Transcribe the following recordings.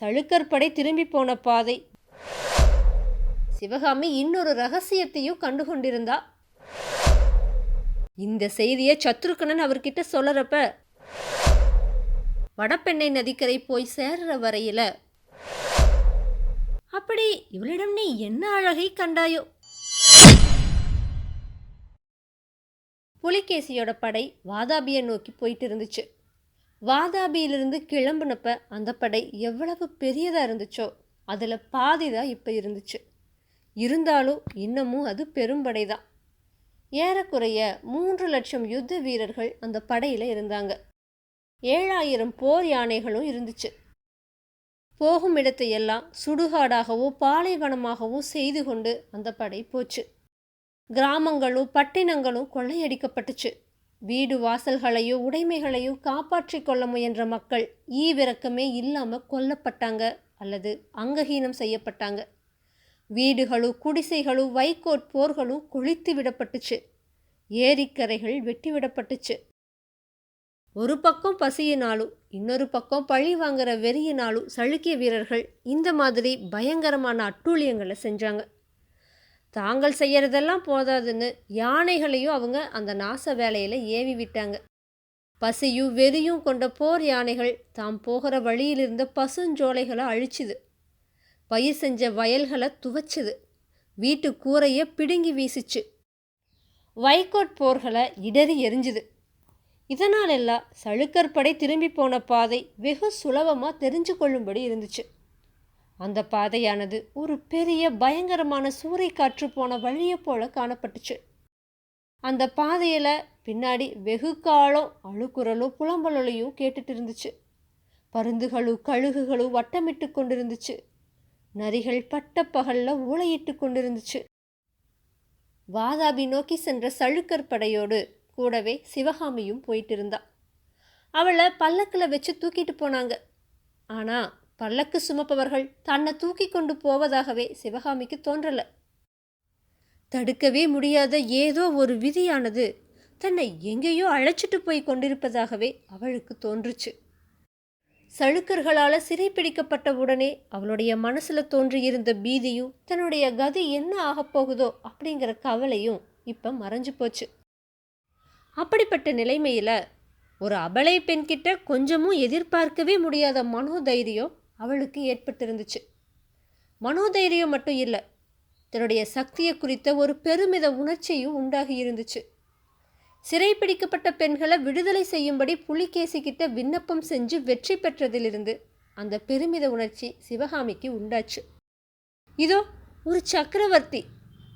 சளுக்கற்படை திரும்பி போன பாதை. சிவகாமி இன்னொரு ரகசியத்தையும் கண்டுகொண்டிருந்தா. இந்த செய்தியை சத்ருக்கணன் அவர்கிட்ட சொல்லறப்ப வடபெண்ணை நதிக்கரை போய் சேர்ற வரையில அப்படி இவளிடம் நீ என்ன அழகை கண்டாயோ? புலிகேசியோட படை வாதாபியை நோக்கி போயிட்டு இருந்துச்சு. வாதாபியிலிருந்து கிளம்புனப்ப அந்த படை எவ்வளவு பெரியதாக இருந்துச்சோ அதில் பாதி தான் இப்போ இருந்துச்சு. இருந்தாலும் இன்னமும் அது பெரும்படை தான் ஏறக்குறைய மூன்று லட்சம் யுத்த வீரர்கள் அந்த படையில் இருந்தாங்க. ஏழாயிரம் போர் யானைகளும் இருந்துச்சு. போகும் இடத்தையெல்லாம் சுடுகாடாகவோ பாலைவனமாகவோ செய்து கொண்டு அந்த படை போச்சு. கிராமங்களும் பட்டினங்களும் கொள்ளையடிக்கப்பட்டுச்சு. வீடு வாசல்களையோ உடைமைகளையோ காப்பாற்றி கொள்ள முயன்ற மக்கள் ஈவிரக்கமே இல்லாமல் கொல்லப்பட்டாங்க அல்லது அங்கஹீனம் செய்யப்பட்டாங்க. வீடுகளும் குடிசைகளும் வைக்கோற் போர்களும் கொளித்து விடப்பட்டுச்சு. ஏரிக்கரைகள் வெட்டி விடப்பட்டுச்சு. ஒரு பக்கம் பசியினாலும் இன்னொரு பக்கம் பழி வாங்குற வெறியினாலும் சளுக்கிய வீரர்கள் இந்த மாதிரி பயங்கரமான அட்டூழியங்களை செஞ்சாங்க. தாங்கள் செய்யறதெல்லாம் போதாதுன்னு யானைகளையும் அவங்க அந்த நாச வேலையில் ஏவி விட்டாங்க. பசியும் வெறியும் கொண்ட போர் யானைகள் தாம் போகிற வழியில் இருந்த பசுஞ்சோலைகளை அழிச்சுது. பயிர் செஞ்ச வயல்களை துவைச்சுது. வீட்டு கூரையை பிடுங்கி வீசிச்சு. வைக்கோட் போர்களை இடறி எரிஞ்சுது. இதனாலெல்லாம் எல்லாம் திரும்பி போன பாதை வெகு சுலபமாக தெரிஞ்சு கொள்ளும்படி இருந்துச்சு. அந்த பாதையானது ஒரு பெரிய பயங்கரமான சூறைக்காற்று போன வழியை போல காணப்பட்டுச்சு. அந்த பாதையில் பின்னாடி வெகு காலம் அழுக்குறலும் புலம்பலொலையும் கேட்டுட்டு இருந்துச்சு. பருந்துகளும் கழுகுகளும் வட்டமிட்டு கொண்டிருந்துச்சு. நரிகள் பட்ட பகலில் ஊளையிட்டு கொண்டிருந்துச்சு. வாதாபி நோக்கி சென்ற சழுக்கர் படையோடு கூடவே சிவகாமியும் போயிட்டு இருந்தா. அவளை பல்லக்கில் வச்சு தூக்கிட்டு போனாங்க. ஆனால் பல்லக்கு சுமப்பவர்கள் தன்னை தூக்கி கொண்டு போவதாகவே சிவகாமிக்கு தோன்றல. தடுக்கவே முடியாத ஏதோ ஒரு விதியானது தன்னை எங்கேயோ அழைச்சிட்டு போய் கொண்டிருப்பதாகவே அவளுக்கு தோன்றுச்சு. சழுக்கர்களால் சிறைப்பிடிக்கப்பட்ட உடனே அவளுடைய மனசில் தோன்றியிருந்த பீதியும் தன்னுடைய கதி என்ன ஆகப் போகுதோ அப்படிங்கிற கவலையும் இப்போ மறைஞ்சு போச்சு. அப்படிப்பட்ட நிலைமையில் ஒரு அபலை பெண்கிட்ட கொஞ்சமும் எதிர்பார்க்கவே முடியாத மனோதைரியம் அவளுக்கு ஏற்பட்டிருந்துச்சு. மனோதைரியம் மட்டும் இல்லை தன்னுடைய சக்தியை குறித்த ஒரு பெருமித உணர்ச்சியும் உண்டாகி இருந்துச்சு. சிறைப்பிடிக்கப்பட்ட பெண்களை விடுதலை செய்யும்படி புலிகேசி கிட்ட விண்ணப்பம் செஞ்சு வெற்றி பெற்றதிலிருந்து அந்த பெருமித உணர்ச்சி சிவகாமிக்கு உண்டாச்சு. இதோ ஒரு சக்கரவர்த்தி.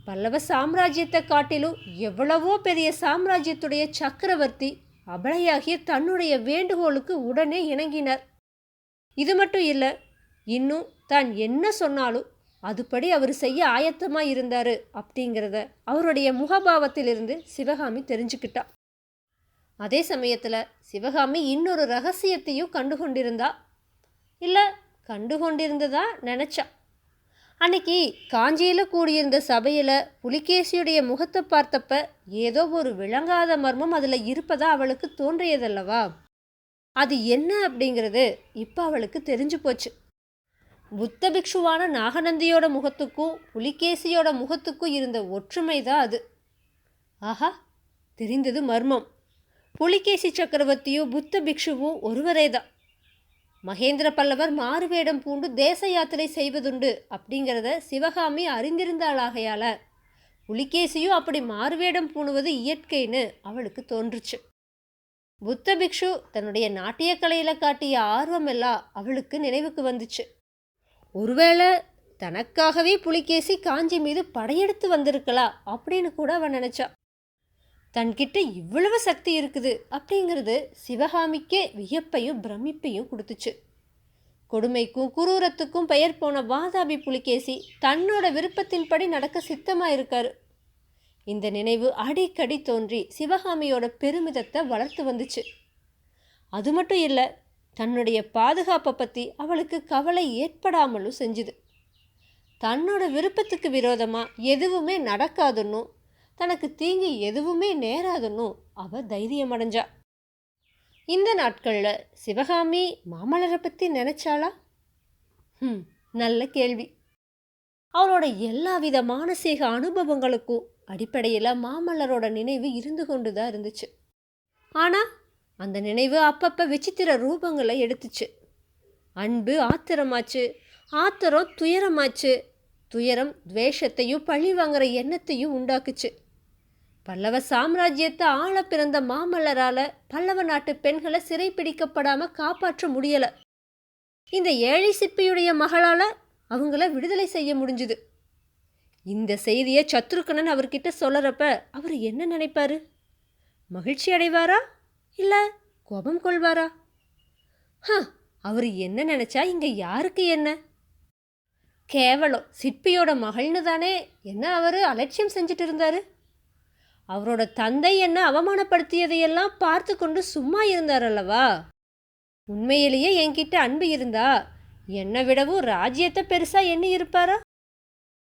பல்லவ சாம்ராஜ்யத்தை காட்டிலும் எவ்வளவோ பெரிய சாம்ராஜ்யத்துடைய சக்கரவர்த்தி அபலையாகிய தன்னுடைய வேண்டுகோளுக்கு உடனே இணங்கினார். இது மட்டும் இல்லை இன்னும் தான் என்ன சொன்னாலும் அதுபடி அவர் செய்ய ஆயத்தமாக இருந்தார் அப்படிங்கிறத அவருடைய முகபாவத்திலிருந்து சிவகாமி தெரிஞ்சுக்கிட்டா. அதே சமயத்தில் சிவகாமி இன்னொரு ரகசியத்தையும் கண்டு கொண்டிருந்தா இல்லை கண்டு கொண்டிருந்ததா நினச்சா. அன்னைக்கு காஞ்சியில் கூடியிருந்த சபையில் புலிகேசியுடைய முகத்தை பார்த்தப்ப ஏதோ ஒரு விளங்காத மர்மம் அதில் இருப்பதா அவளுக்கு தோன்றியதல்லவா? அது என்ன அப்படிங்கிறது இப்போ அவளுக்கு தெரிஞ்சு போச்சு. புத்த பிக்ஷுவான நாகநந்தியோட முகத்துக்கும் புலிகேசியோட முகத்துக்கும் இருந்த ஒற்றுமை தான் அது. ஆஹா தெரிந்தது மர்மம். புலிகேசி சக்கரவர்த்தியும் புத்த பிக்ஷுவும் ஒருவரே தான் மகேந்திர பல்லவர் மாறுவேடம் பூண்டு தேச யாத்திரை செய்வதுண்டு அப்படிங்கிறத சிவகாமி அறிந்திருந்தாளாகையால புலிகேசியும் அப்படி மாறுவேடம் பூணுவது இயற்கைன்னு அவளுக்கு தோன்றுச்சு. புத்த பிக்ஷு தன்னுடைய நாட்டிய கலையில் காட்டிய ஆர்வமெல்லாம் அவளுக்கு நினைவுக்கு வந்துச்சு. ஒருவேளை தனக்காகவே புலிகேசி காஞ்சி மீது படையெடுத்து வந்திருக்கலாம் அப்படின்னு கூட அவன் நினச்சா தன்கிட்ட இவ்வளவு சக்தி இருக்குது அப்படிங்கிறது சிவகாமிக்கே வியப்பையும் பிரமிப்பையும் கொடுத்துச்சு. கொடுமைக்கும் குரூரத்துக்கும் பெயர் போன வாதாபி புலிகேசி தன்னோட விருப்பத்தின்படி நடக்க சித்தமாக இருக்காரு இந்த நினைவு அடிக்கடி தோன்றி சிவகாமியோட பெருமிதத்தை வளர்த்து வந்துச்சு. அது மட்டும் இல்லை தன்னுடைய பாதுகாப்பை பற்றி அவளுக்கு கவலை ஏற்படாமலும் செஞ்சுது. தன்னோட விருப்பத்துக்கு விரோதமாக எதுவுமே நடக்காதுன்னும் தனக்கு தீங்கு எதுவுமே நேராதுன்னும் அவ தைரியம் அடைஞ்சா. இந்த நாட்களில் சிவகாமி மாமல்லரை பற்றி நினைச்சாளா? ம் நல்ல கேள்வி. அவளோட எல்லா வித மானசீக அனுபவங்களுக்கும் அடிப்படையில் மாமல்லரோட நினைவு இருந்து கொண்டு தான் இருந்துச்சு. ஆனால் அந்த நினைவு அப்பப்போ விசித்திர ரூபங்களை எடுத்துச்சு. அன்பு ஆத்திரமாச்சு ஆத்திரம் துயரமாச்சு துயரம் துவேஷத்தையும் பழி வாங்குற எண்ணத்தையும் உண்டாக்குச்சு. பல்லவ சாம்ராஜ்யத்தை ஆள பிறந்த மாமல்லரால் பல்லவ நாட்டு பெண்களை சிறைப்பிடிக்கப்படாமல் காப்பாற்ற முடியலை. இந்த ஏழை சிற்பியுடைய மகளால் அவங்கள விடுதலை செய்ய முடிஞ்சுது. இந்த செய்தியை சத்ருக்கணன் அவர்கிட்ட சொல்லறப்ப அவர் என்ன நினைப்பார்? மகிழ்ச்சி அடைவாரா? இல்லை கோபம் கொள்வாரா? ஹ அவர் என்ன நினைச்சா இங்கே யாருக்கு என்ன? கேவலம் சிற்பியோட மகள்னு தானே என்ன அவர் அலட்சியம் செஞ்சுட்டு இருந்தாரு? அவரோட தந்தை என்ன அவமானப்படுத்தியதையெல்லாம் பார்த்து கொண்டு சும்மா இருந்தார் அல்லவா? உண்மையிலேயே என்கிட்ட அன்பு இருந்தா என்னை விடவும் ராஜ்யத்தை பெருசாக எண்ணி இருப்பாரா?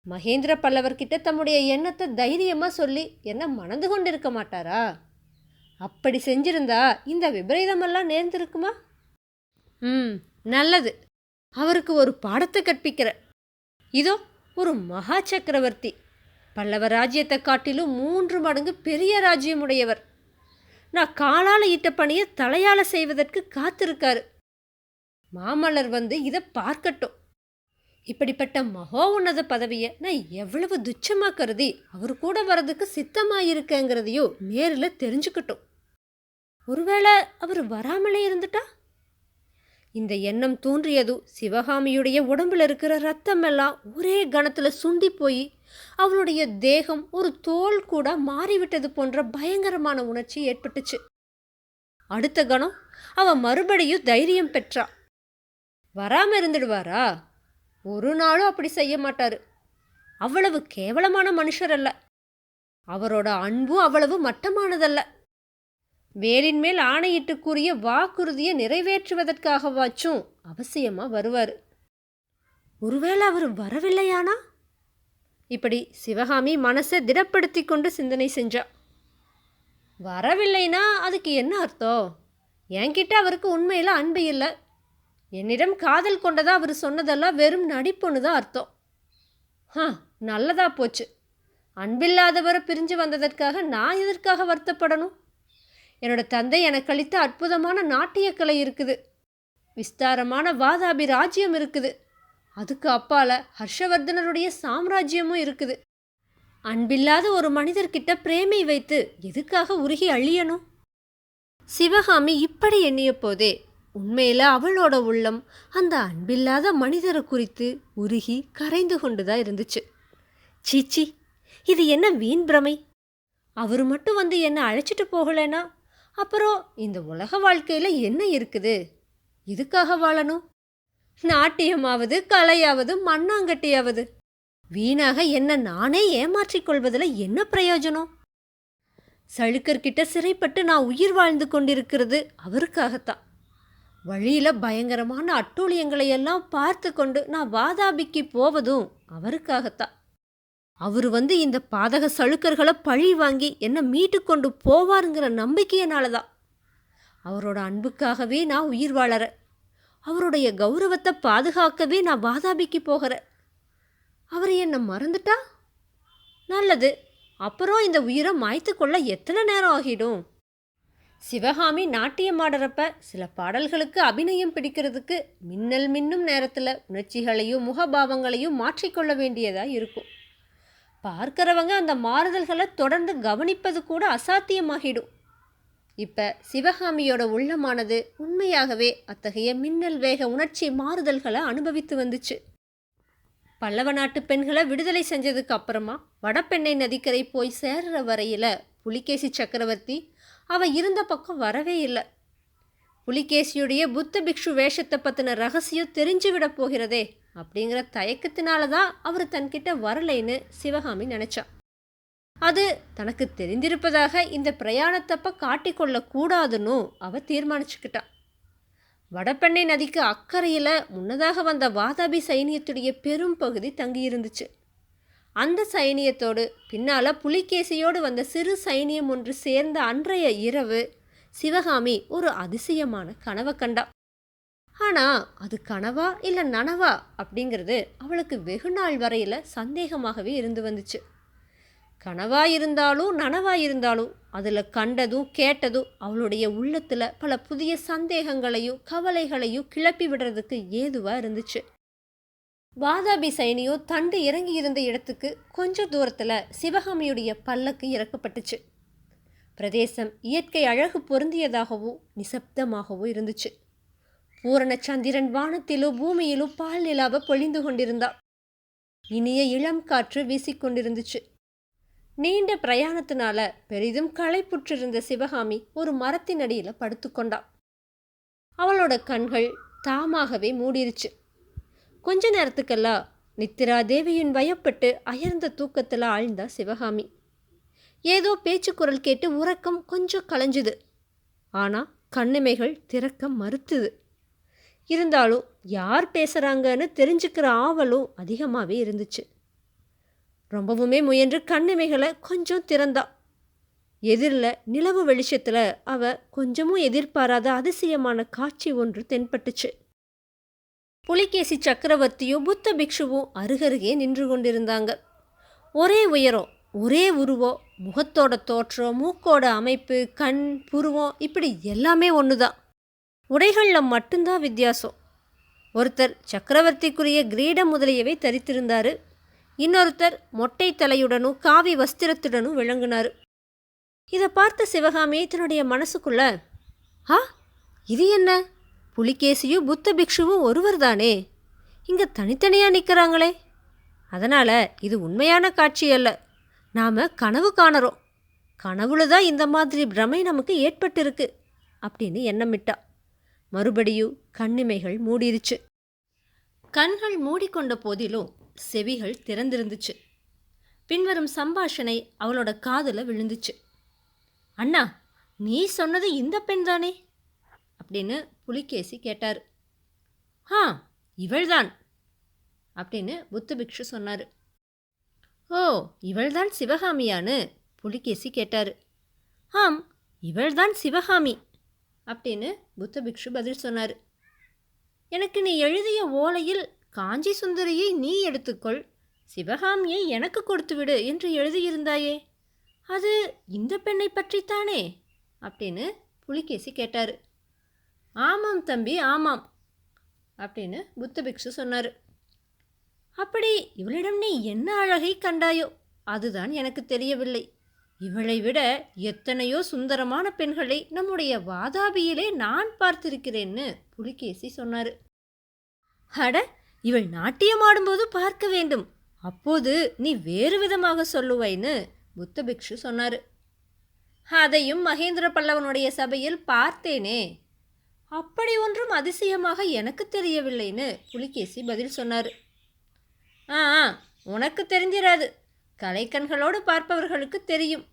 மகேந்திர பல்லவர்கிட்ட தம்முடைய எண்ணத்தை தைரியமாக சொல்லி என்ன மணந்து கொண்டிருக்க மாட்டாரா? அப்படி செஞ்சிருந்தா இந்த விபரீதமெல்லாம் நேர்ந்திருக்குமா? ம் நல்லது. அவருக்கு ஒரு பாடத்தை கற்பிக்கிற இதோ ஒரு மகா சக்கரவர்த்தி. பல்லவ ராஜ்யத்தை காட்டிலும் மூன்று மடங்கு பெரிய ராஜ்யமுடையவர். நான் காலால் ஈட்ட பணியை தலையால் செய்வதற்கு காத்திருக்காரு. மாமல்லர் வந்து இதை பார்க்கட்டும். இப்படிப்பட்ட மகோ உன்னத பதவியை நான் எவ்வளவு துச்சமாக கருதி அவர் கூட வர்றதுக்கு சித்தமாயிருக்கேங்கிறதையும் நேரில் தெரிஞ்சுக்கிட்டோம். ஒருவேளை அவர் வராமலே இருந்துட்டா? இந்த எண்ணம் தோன்றியதும் சிவகாமியுடைய உடம்புல இருக்கிற ரத்தமெல்லாம் ஒரே கணத்தில் சுண்டி போய் அவளுடைய தேகம் ஒரு தோல் கூட மாறிவிட்டது போன்ற பயங்கரமான உணர்ச்சி ஏற்பட்டுச்சு. அடுத்த கணம் அவ மறுபடியும் தைரியம் பெற்றா. வராம இருந்துடுவாரா? ஒரு நாளும் அப்படி செய்ய மாட்டார். அவ்வளவு கேவலமான மனுஷர் அல்ல அவரோட அன்பும் அவ்வளவு மட்டமானதல்ல. வேலின் மேல் ஆணையிட்டு கூறிய வாக்குறுதியை நிறைவேற்றுவதற்காகவாச்சும் அவசியமா வருவார். ஒருவேளை அவர் வரவில்லையானா? இப்படி சிவகாமி மனசை திடப்படுத்தி கொண்டு சிந்தனை செஞ்சா. வரவில்லைனா அதுக்கு என்ன அர்த்தம்? என்கிட்ட அவருக்கு உண்மையில் அன்பு இல்லை. என்னிடம் காதல் கொண்டதா அவர் சொன்னதெல்லாம் வெறும் நடிப்புன்னு தான் அர்த்தம். ஆ நல்லதா போச்சு. அன்பில்லாதவரை பிரிஞ்சு வந்ததற்காக நான் எதற்காக வருத்தப்படணும்? என்னோட தந்தை எனக்கு அளித்த அற்புதமான நாட்டியக்கலை இருக்குது. விஸ்தாரமான வாதாபி ராஜ்யம் இருக்குது. அதுக்கு அப்பால ஹர்ஷவர்தனருடைய சாம்ராஜ்யமும் இருக்குது. அன்பில்லாத ஒரு மனிதர்கிட்ட பிரேமை வைத்து எதுக்காக உருகி அழியணும்? சிவகாமி இப்படி எண்ணிய போதே உண்மையில் அவளோட உள்ளம் அந்த அன்பில்லாத மனிதரை குறித்து உருகி கரைந்து கொண்டுதான் இருந்துச்சு. சீச்சி இது என்ன வீண் பிரமை? அவர் மட்டும் வந்து என்னை அழைச்சிட்டு போகலைன்னா அப்புறம் இந்த உலக வாழ்க்கையில் என்ன இருக்குது? இதுக்காக வாழணும்? நாட்டியமாவது கலையாவது மண்ணாங்கட்டியாவது? வீணாக என்ன நானே ஏமாற்றிக் கொள்வதில் என்ன பிரயோஜனம்? சளுக்கர்கிட்ட சிறைப்பட்டு நான் உயிர் வாழ்ந்து கொண்டிருக்கிறது அவருக்காகத்தான். வழியில் பயங்கரமான அட்டூழியங்களை எல்லாம் பார்த்து கொண்டு நான் வாதாபிக்கு போவதும் அவருக்காகத்தான் அவர் வந்து இந்த பாதக சழுக்கர்களை பழி வாங்கி என்னை மீட்டு கொண்டு போவாருங்கிற நம்பிக்கையினால தான் அவரோட அன்புக்காகவே நான் உயிர் வாழற. அவருடைய கௌரவத்தை பாதுகாக்கவே நான் வாதாபிக்கு போகிற. அவர் என்னை மறந்துட்டா? நல்லது. அப்புறம் இந்த உயிரை மாய்த்து கொள்ள எத்தனை நேரம் ஆகிடும்? சிவகாமி நாட்டியம் ஆடுறப்ப சில பாடல்களுக்கு அபிநயம் பிடிக்கிறதுக்கு மின்னல் மின்னும் நேரத்தில் உணர்ச்சிகளையும் முகபாவங்களையும் மாற்றிக்கொள்ள வேண்டியதாக இருக்கும். பார்க்கிறவங்க அந்த மாறுதல்களை தொடர்ந்து கவனிப்பது கூட அசாத்தியமாகிடும். இப்போ சிவகாமியோட உள்ளமானது உண்மையாகவே அத்தகைய மின்னல் வேக உணர்ச்சி மாறுதல்களை அனுபவித்து வந்துச்சு. பல்லவ நாட்டு பெண்களை விடுதலை செஞ்சதுக்கு அப்புறமா வடபெண்ணை நதிக்கரை போய் சேர்ற வரையில் புலிகேசி சக்கரவர்த்தி அவ இருந்த பக்கம் வரவே இல்லை. புலிகேசியுடைய புத்த பிக்ஷு வேஷத்தை பற்றின ரகசியம் தெரிஞ்சு விட போகிறதே அப்படிங்கிற தயக்கத்தினால தான் அவர் தன்கிட்ட வரலைன்னு சிவகாமி நினச்சா. அது தனக்கு தெரிந்திருப்பதாக இந்த பிரயாணத்தப்ப காட்டிக்கொள்ளக்கூடாதுன்னு அவ தீர்மானிச்சுக்கிட்டான் வடபெண்ணை நதிக்கு அக்கறையில் முன்னதாக வந்த வாதாபி சைனியத்துடைய பெரும் பகுதி தங்கியிருந்துச்சு. அந்த சைனியத்தோடு பின்னால புலிகேசியோடு வந்த சிறு சைனியம் ஒன்று சேர்ந்த அன்றைய இரவு சிவகாமி ஒரு அதிசயமான கனவை கண்டா ஆனால் அது கனவா இல்லை நனவா அப்படிங்கிறது அவளுக்கு வெகு நாள் வரையில் சந்தேகமாகவே இருந்து வந்துச்சு. கனவாக இருந்தாலும் நனவாக இருந்தாலும் அதில் கண்டதும் கேட்டதும் அவளுடைய உள்ளத்தில் பல புதிய சந்தேகங்களையும் கவலைகளையும் கிளப்பி விடுறதுக்கு ஏதுவாக இருந்துச்சு. வாதாபி சைனியோ தண்டு இறங்கி இருந்த இடத்துக்கு கொஞ்ச தூரத்தில் சிவகாமியுடைய பல்லக்கு இறக்கப்பட்டுச்சு. பிரதேசம் இயற்கை அழகு பொருந்தியதாகவும் நிசப்தமாகவும் இருந்துச்சு. பூரண சந்திரன் வானத்திலும் பூமியிலும் பால் நிலாவை பொழிந்து கொண்டிருந்தா இனிய இளம் காற்று வீசிக்கொண்டிருந்துச்சு. நீண்ட பிரயாணத்தினால பெரிதும் களைப்புற்றிருந்த சிவகாமி ஒரு மரத்தின் அடியில் படுத்துக்கொண்டா அவளோட கண்கள் தாமாகவே மூடிருச்சு. கொஞ்ச நேரத்துக்கெல்லாம் நித்திரா தேவியின் வயப்பட்டு அயர்ந்த தூக்கத்தில் ஆழ்ந்தா சிவகாமி. ஏதோ பேச்சு குரல் கேட்டு உறக்கம் கொஞ்சம் கலைஞ்சுது. ஆனால் கண்ணிமைகள் திறக்க மறுத்துது. இருந்தாலும் யார் பேசுகிறாங்கன்னு தெரிஞ்சுக்கிற ஆவலும் அதிகமாகவே இருந்துச்சு. ரொம்பவுமே முயன்று கண்ணிமைகளை கொஞ்சம் திறந்தா. எதிரில் நிலவு வெளிச்சத்தில் அவ கொஞ்சமும் எதிர்பாராத அதிசயமான காட்சி ஒன்று தென்பட்டுச்சு. புலிகேசி சக்கரவர்த்தியும் புத்த பிக்ஷுவும் அருகருகே நின்று கொண்டிருந்தாங்க. ஒரே உயரம் ஒரே உருவம் முகத்தோட தோற்றம் மூக்கோட அமைப்பு கண் புருவம் இப்படி எல்லாமே ஒன்று தான் உடைகளில் மட்டும்தான் வித்தியாசம். ஒருத்தர் சக்கரவர்த்திக்குரிய கிரீடம் முதலியவை தரித்திருந்தார். இன்னொருத்தர் மொட்டை தலையுடனும் காவி வஸ்திரத்துடனும் விளங்கினார். இதை பார்த்த சிவகாமி தன்னுடைய மனசுக்குள்ள ஆ இது என்ன? புலிகேசியும் புத்த பிக்ஷுவும் ஒருவர் தானே? இங்கே தனித்தனியாக நிற்கிறாங்களே அதனால் இது உண்மையான காட்சி அல்ல. நாம் கனவு காணறோம். கனவுல தான் இந்த மாதிரி பிரமை நமக்கு ஏற்பட்டிருக்கு அப்படின்னு எண்ணமிட்டா. மறுபடியும் கண்ணிமைகள் மூடிருச்சு. கண்கள் மூடிக்கொண்ட போதிலும் செவிகள் திறந்திருந்துச்சு. பின்வரும் சம்பாஷணை அவளோட காதில் விழுந்துச்சு. அண்ணா நீ சொன்னது இந்த பெண் தானே? அப்படின்னு புலிகேசி கேட்டார். ஆ இவள்தான் அப்படின்னு புத்த பிக்ஷு சொன்னார். ஓ இவள்தான் சிவகாமியான்னு புலிகேசி கேட்டார். ஆம் இவள்தான் சிவகாமி அப்படின்னு புத்த பிக்ஷு பதில் சொன்னார். எனக்கு நீ எழுதிய ஓலையில் காஞ்சி சுந்தரியை நீ எடுத்துக்கொள். சிவகாமியை எனக்கு கொடுத்துவிடு என்று எழுதியிருந்தாயே. அது இந்த பெண்ணை பற்றித்தானே? அப்படின்னு புலிகேசி கேட்டார். ஆமாம் தம்பி ஆமாம் அப்படின்னு புத்தபிக்ஷு சொன்னார். அப்படி இவளிடம் நீ என்ன அழகை கண்டாயோ அதுதான் எனக்கு தெரியவில்லை. இவளை விட எத்தனையோ சுந்தரமான பெண்களை நம்முடைய வாதாபியிலே நான் பார்த்திருக்கிறேன்னு புலிகேசி சொன்னார். அட இவள் நாட்டியம் ஆடும்போது பார்க்க வேண்டும். அப்போது நீ வேறு விதமாக சொல்லுவைன்னு புத்த பிக்ஷு சொன்னார். அதையும் மகேந்திர பல்லவனுடைய சபையில் பார்த்தேனே. அப்படி ஒன்றும் அதிசயமாக எனக்கு தெரியவில்லைன்னு புலிகேசி பதில் சொன்னார். ஆ ஆ, உனக்கு தெரிஞ்சிடாது கலைக்கண்களோடு பார்ப்பவர்களுக்கு தெரியும்.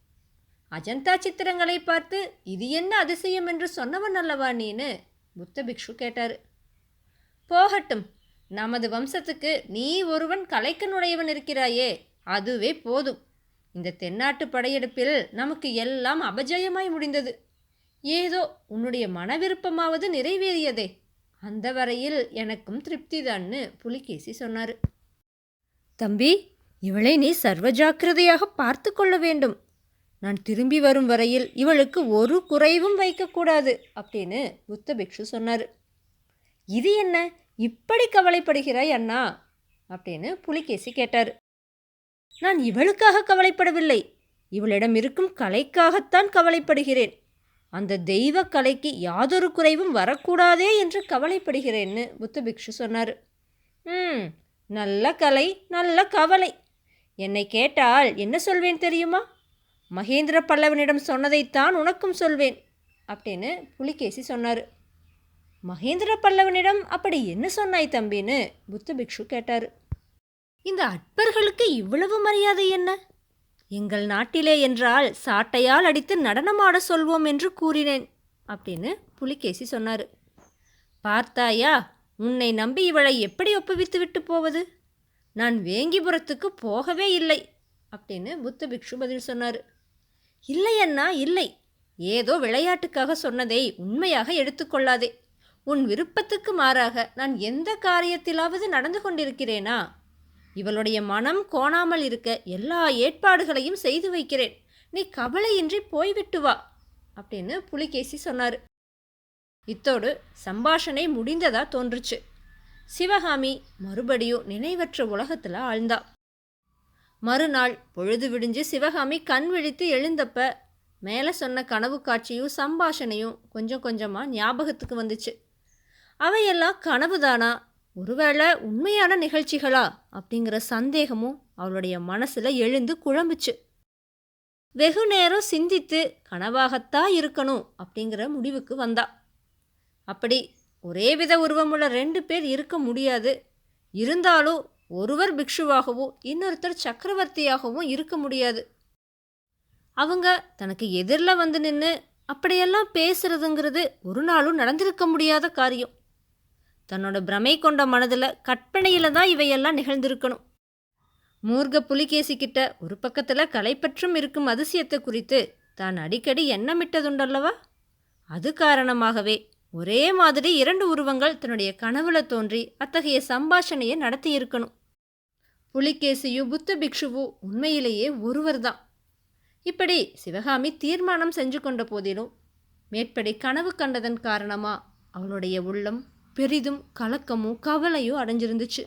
அஜந்தா சித்திரங்களை பார்த்து இது என்ன அதிசயம் என்று சொன்னவன் அல்லவா நீன்னு புத்த பிக்ஷு கேட்டார். போகட்டும் நமது வம்சத்துக்கு நீ ஒருவன் கலைக்கனுடையவன் இருக்கிறாயே அதுவே போதும். இந்த தென்னாட்டு படையெடுப்பில் நமக்கு எல்லாம் அபஜயமாய் முடிந்தது. ஏதோ உன்னுடைய மனவிருப்பமாவது நிறைவேறியதே. அந்த வரையில் எனக்கும் திருப்திதான்னு புலிகேசி சொன்னார். தம்பி இவளை நீ சர்வ ஜாக்கிரதையாக பார்த்து கொள்ள வேண்டும். நான் திரும்பி வரும் வரையில் இவளுக்கு ஒரு குறைவும் வைக்கக்கூடாது அப்படின்னு புத்த பிக்ஷு சொன்னார். இது என்ன? இப்படி கவலைப்படுகிறாய் அண்ணா? அப்படின்னு புலிகேசி கேட்டார். நான் இவளுக்காக கவலைப்படவில்லை. இவளிடம் இருக்கும் கலைக்காகத்தான் கவலைப்படுகிறேன். அந்த தெய்வ கலைக்கு யாதொரு குறைவும் வரக்கூடாதே என்று கவலைப்படுகிறேன்னு புத்த பிக்ஷு சொன்னார். ம் நல்ல கலை நல்ல கவலை. என்னை கேட்டால் என்ன சொல்வேன் தெரியுமா? மகேந்திர பல்லவனிடம் சொன்னதைத்தான் உனக்கும் சொல்வேன் அப்படின்னு புலிகேசி சொன்னார். மகேந்திர பல்லவனிடம் அப்படி என்ன சொன்னாய் தம்பின்னு புத்த பிக்ஷு கேட்டார். இந்த அட்பர்களுக்கு இவ்வளவு மரியாதை என்ன? எங்கள் நாட்டிலே என்றால் சாட்டையால் அடித்து நடனமாட சொல்வோம் என்று கூறினேன் அப்படின்னு புலிகேசி சொன்னார். பார்த்தாயா உன்னை நம்பி இவளை எப்படி ஒப்புவித்து விட்டு போவது? நான் வேங்கிபுரத்துக்கு போகவே இல்லை அப்படின்னு புத்த பிக்ஷு பதில் சொன்னார். இல்லை அண்ணா இல்லை. ஏதோ விளையாட்டுக்காக சொன்னதை உண்மையாக எடுத்துக்கொள்ளாதே உன் விருப்பத்துக்கு மாறாக நான் எந்த காரியத்திலாவது நடந்து கொண்டிருக்கிறேனா? இவளுடைய மனம் கோணாமல் இருக்க எல்லா ஏற்பாடுகளையும் செய்து வைக்கிறேன். நீ கவலையின்றி போய்விட்டு வா அப்படின்னு புலிகேசி சொன்னார். இத்தோடு சம்பாஷணை முடிந்ததா தோன்றுச்சு. சிவகாமி மறுபடியும் நினைவற்ற உலகத்தில் ஆழ்ந்தா. மறுநாள் பொழுது விடிஞ்சு சிவகாமி கண் விழித்து எழுந்தப்ப மேலே சொன்ன கனவு காட்சியும் சம்பாஷணையும் கொஞ்சம் கொஞ்சமாக ஞாபகத்துக்கு வந்துச்சு. அவையெல்லாம் கனவுதானா? ஒருவேளை உண்மையான நிகழ்ச்சிகளா? அப்படிங்கிற சந்தேகமும் அவளுடைய மனசில் எழுந்து குழம்புச்சு. வெகு நேரம் சிந்தித்து கனவாகத்தான் இருக்கணும் அப்படிங்கிற முடிவுக்கு வந்தா. அப்படி ஒரே வித உருவமுள்ள ரெண்டு பேர் இருக்க முடியாது. இருந்தாலும் ஒருவர் பிக்ஷுவாகவும் இன்னொருத்தர் சக்கரவர்த்தியாகவும் இருக்க முடியாது. அவங்க தனக்கு எதிரில் வந்து நின்று அப்படியெல்லாம் பேசுறதுங்கிறது ஒரு நாளும் நடந்திருக்க முடியாத காரியம். தன்னோட பிரமை கொண்ட மனதில் கற்பனையில் தான் இவையெல்லாம் நிகழ்ந்திருக்கணும். மூர்க புலிகேசிக்கிட்ட ஒரு பக்கத்தில் கலைப்பற்றும் இருக்கும் அதிசயத்தை குறித்து தான் அடிக்கடி எண்ணமிட்டதுண்டல்லவா? அது காரணமாகவே ஒரே மாதிரி இரண்டு உருவங்கள் தன்னுடைய கனவுல தோன்றி அத்தகைய சம்பாஷணையை நடத்தியிருக்கணும். புலிகேசியும் புத்த பிக்ஷுவும் உண்மையிலேயே ஒருவர் தான். இப்படி சிவகாமி தீர்மானம் செஞ்சு கொண்ட போதிலும் மேற்படி கனவு கண்டதன் காரணமா அவளுடைய உள்ளம் பெரிதும் கலக்கமும் கவலையோ அடைஞ்சிருந்துச்சு.